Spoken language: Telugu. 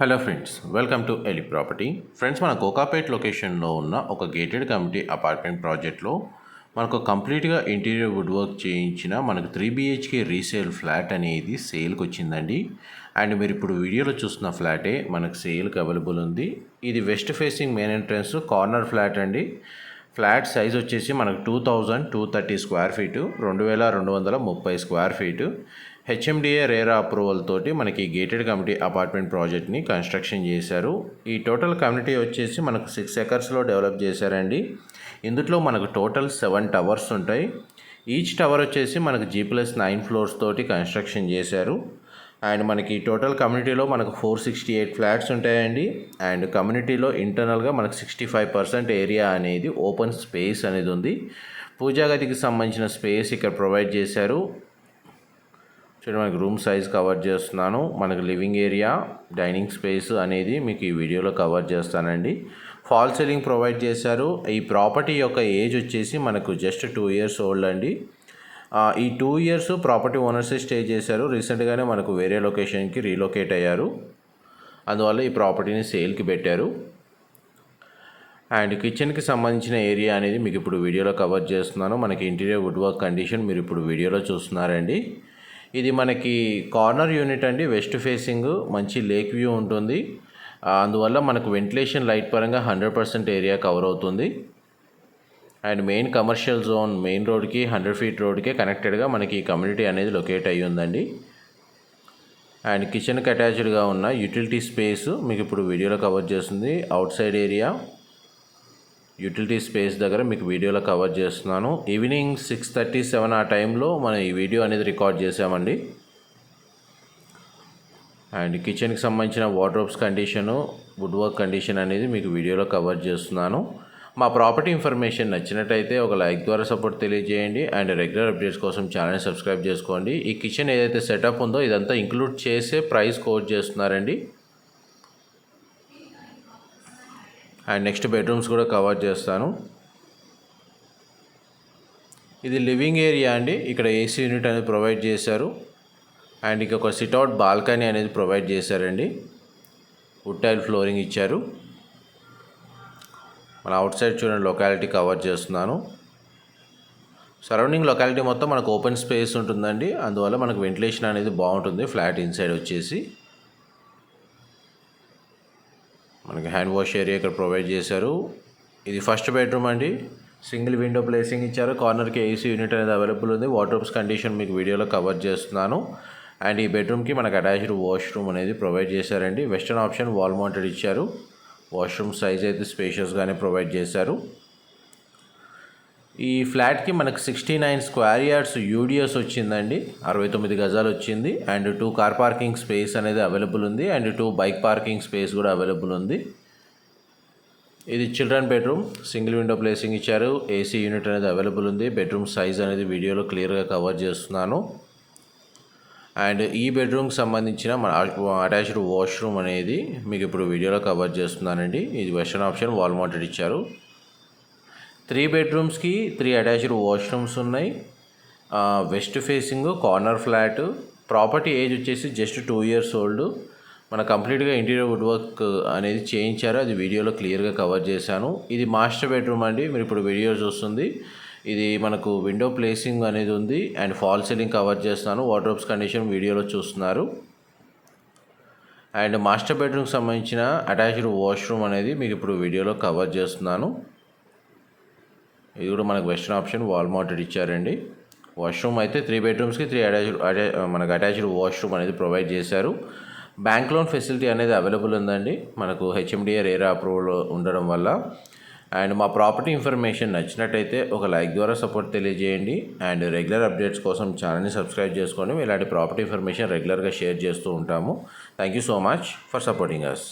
హలో ఫ్రెండ్స్ వెల్కమ్ టు ఎలి ప్రాపర్టీ ఫ్రెండ్స్ మన కోకాపేట్ లొకేషన్లో ఉన్న ఒక గేటెడ్ కమిటీ అపార్ట్మెంట్ ప్రాజెక్ట్లో మనకు కంప్లీట్గా ఇంటీరియర్ వుడ్ వర్క్ చేయించిన మనకు త్రీ బిహెచ్కే రీసేల్ ఫ్లాట్ అనేది సేల్కి వచ్చిందండి అండ్ మీరు ఇప్పుడు వీడియోలో చూస్తున్న ఫ్లాటే మనకు సేల్కి అవైలబుల్ ఉంది. ఇది west facing main entrance corner flat అండి. ఫ్లాట్ సైజ్ వచ్చేసి మనకు two thousand two thirty square feet రెండు వేల రెండు వందల ముప్పై square feet. HMDA RERA approval తోటి మనకి గేటెడ్ కమిటీ అపార్ట్మెంట్ ప్రాజెక్ట్ని కన్స్ట్రక్షన్ చేశారు. ఈ టోటల్ కమ్యూనిటీ వచ్చేసి మనకు సిక్స్ ఎకర్స్లో డెవలప్ చేశారండి. ఇందులో మనకు టోటల్ సెవెన్ టవర్స్ ఉంటాయి. ఈచ్ టవర్ వచ్చేసి మనకు జీ ప్లస్ నైన్ ఫ్లోర్స్ తోటి కన్స్ట్రక్షన్ చేశారు. అండ్ మనకి టోటల్ కమ్యూనిటీలో మనకు ఫోర్ సిక్స్టీ ఎయిట్ ఫ్లాట్స్ ఉంటాయండి. అండ్ కమ్యూనిటీలో ఇంటర్నల్గా మనకు సిక్స్టీ ఫైవ్ పర్సెంట్ ఏరియా అనేది ఓపెన్ స్పేస్ అనేది ఉంది. పూజాగదికి సంబంధించిన స్పేస్ ఇక్కడ ప్రొవైడ్ చేశారు. చూడండి మనకి రూమ్ సైజ్ కవర్ చేస్తున్నాను. మనకు లివింగ్ ఏరియా డైనింగ్ స్పేస్ అనేది మీకు ఈ వీడియోలో కవర్ చేస్తానండి. ఫాల్ సీలింగ్ ప్రొవైడ్ చేశారు. ఈ ప్రాపర్టీ యొక్క ఏజ్ వచ్చేసి మనకు జస్ట్ టూ ఇయర్స్ ఓల్డ్ అండి. ఈ two years property owners stay చేశారు. రీసెంట్గానే మనకు వేరే లొకేషన్కి రీలొకేట్ అయ్యారు. అందువల్ల ఈ ప్రాపర్టీని సేల్కి పెట్టారు. అండ్ కిచెన్కి సంబంధించిన ఏరియా అనేది మీకు ఇప్పుడు వీడియోలో కవర్ చేస్తున్నాను. మనకి ఇంటీరియర్ వుడ్ వర్క్ కండిషన్ మీరు ఇప్పుడు వీడియోలో చూస్తున్నారండి. ఇది మనకి కార్నర్ యూనిట్ అండి. వెస్ట్ ఫేసింగ్ మంచి లేక్ వ్యూ ఉంటుంది. అందువల్ల మనకు వెంటిలేషన్ లైట్ పరంగా హండ్రెడ్ పర్సెంట్ ఏరియా కవర్ అవుతుంది. And main commercial zone main రోడ్కి హండ్రెడ్ ఫీట్ రోడ్కే కనెక్టెడ్గా మనకి ఈ కమ్యూనిటీ అనేది లొకేట్ అయ్యి ఉందండి. అండ్ కిచెన్కి అటాచ్డ్గా ఉన్న యూటిలిటీ స్పేస్ మీకు ఇప్పుడు వీడియోలో కవర్ చేస్తుంది. Outside area utility space దగ్గర మీకు వీడియోలో కవర్ చేస్తున్నాను. ఈవినింగ్ సిక్స్ థర్టీ సెవెన్ ఆ టైంలో మనం ఈ వీడియో అనేది రికార్డ్ చేసామండి. అండ్ కిచెన్కి సంబంధించిన wardrobes condition wood work condition అనేది మీకు వీడియోలో కవర్ చేస్తున్నాను. మా ప్రాపర్టీ ఇన్ఫర్మేషన్ నచ్చినట్టయితే ఒక లైక్ ద్వారా సపోర్ట్ తెలియజేయండి అండ్ రెగ్యులర్ అప్డేట్స్ కోసం ఛానల్ సబ్స్క్రైబ్ చేసుకోండి. ఈ కిచెన్ ఏదైతే సెటప్ ఉందో ఇదంతా ఇంక్లూడ్ చేసే ప్రైస్ కోట్ చేస్తున్నారండి. అండ్ నెక్స్ట్ బెడ్రూమ్స్ కూడా కవర్ చేస్తాను. ఇది లివింగ్ ఏరియా అండి. ఇక్కడ ఏసీ యూనిట్ అనేది ప్రొవైడ్ చేశారు. అండ్ ఇక ఒక సిట్అవుట్ బాల్కనీ అనేది ప్రొవైడ్ చేశారండి. వుడ్ టైల్ ఫ్లోరింగ్ ఇచ్చారు. మన అవుట్ సైడ్ చూడండి లొకాలిటీ కవర్ చేస్తున్నాను. సరౌండింగ్ లొకాలిటీ మొత్తం మనకు ఓపెన్ స్పేస్ ఉంటుందండి. అందువల్ల మనకు వెంటిలేషన్ అనేది బాగుంటుంది ఫ్లాట్ ఇన్సైడ్ వచ్చేసి. మనకి హ్యాండ్ వాష్ ఏరియా ఇక్కడ ప్రొవైడ్ చేశారు. ఇది ఫస్ట్ బెడ్రూమ్ అండి. సింగిల్ విండో ప్లేసింగ్ ఇచ్చారు. కార్నర్కి ఏసీ యూనిట్ అనేది అవైలబుల్ ఉంది. వాటర్ కండిషన్ మీకు వీడియోలో కవర్ చేస్తున్నాను. అండ్ ఈ బెడ్రూమ్కి మనకు అటాచ్డ్ వాష్రూమ్ అనేది ప్రొవైడ్ చేశారండి. వెస్టర్న్ ఆప్షన్ వాల్ మౌంటెడ్ ఇచ్చారు. వాష్రూమ్ సైజ్ అయితే స్పేషియస్గానే ప్రొవైడ్ చేశారు. ఈ ఫ్లాట్కి మనకు sixty nine square yards UDS వచ్చిందండి. అరవై తొమ్మిది గజాలు వచ్చింది. And two car parking space అనేది అవైలబుల్ ఉంది. And two bike parking space కూడా అవైలబుల్ ఉంది. ఇది children bedroom. Single window placing ఇచ్చారు. ఏసీ యూనిట్ అనేది అవైలబుల్ ఉంది. బెడ్రూమ్ సైజ్ అనేది వీడియోలో క్లియర్గా కవర్ చేస్తున్నాను. అండ్ ఈ బెడ్రూమ్కి సంబంధించిన మన అటాచ్డ్ వాష్రూమ్ అనేది మీకు ఇప్పుడు వీడియోలో కవర్ చేస్తున్నానండి. ఇది వెస్టర్న్ ఆప్షన్ వాల్ మౌంటెడ్ ఇచ్చారు. త్రీ బెడ్రూమ్స్కి త్రీ అటాచ్డ్ వాష్రూమ్స్ ఉన్నాయి. West facing corner flat property age వచ్చేసి జస్ట్ టూ ఇయర్స్ ఓల్డ్. మన కంప్లీట్గా ఇంటీరియర్ వుడ్ వర్క్ అనేది చేయించారు. అది వీడియోలో క్లియర్గా కవర్ చేశాను. ఇది మాస్టర్ బెడ్రూమ్ అండి. మీరు ఇప్పుడు వీడియో చూస్తుంది. ఇది మనకు విండో ప్లేసింగ్ అనేది ఉంది. అండ్ ఫాల్ సీలింగ్ కవర్ చేస్తాను వార్డ్రోబ్స్ కండిషన్ వీడియోలో చూస్తున్నారు. అండ్ మాస్టర్ బెడ్రూమ్కి సంబంధించిన అటాచ్డ్ వాష్రూమ్ అనేది మీకు ఇప్పుడు వీడియోలో కవర్ చేస్తున్నాను. ఇది కూడా మనకు వెస్ట్రన్ ఆప్షన్ వాల్ మౌంటెడ్ ఇచ్చారండి. వాష్రూమ్ అయితే త్రీ బెడ్రూమ్స్కి త్రీ అటాచ్డ్ మనకు అటాచ్డ్ వాష్రూమ్ అనేది ప్రొవైడ్ చేశారు. బ్యాంక్ లోన్ ఫెసిలిటీ అనేది అవైలబుల్ ఉందండి. మనకు హెచ్ఎండిఏ రేరా అప్రూవల్ ఉండడం వల్ల. అండ్ మా ప్రాపర్టీ ఇన్ఫర్మేషన్ నచ్చినట్టయితే ఒక లైక్ ద్వారా సపోర్ట్ తెలియజేయండి. అండ్ రెగ్యులర్ అప్డేట్స్ కోసం ఛానల్ని సబ్స్క్రైబ్ చేసుకోండి. ఇలాంటి ప్రాపర్టీ ఇన్ఫర్మేషన్ రెగ్యులర్గా షేర్ చేస్తూ ఉంటాము. Thank you so much for supporting us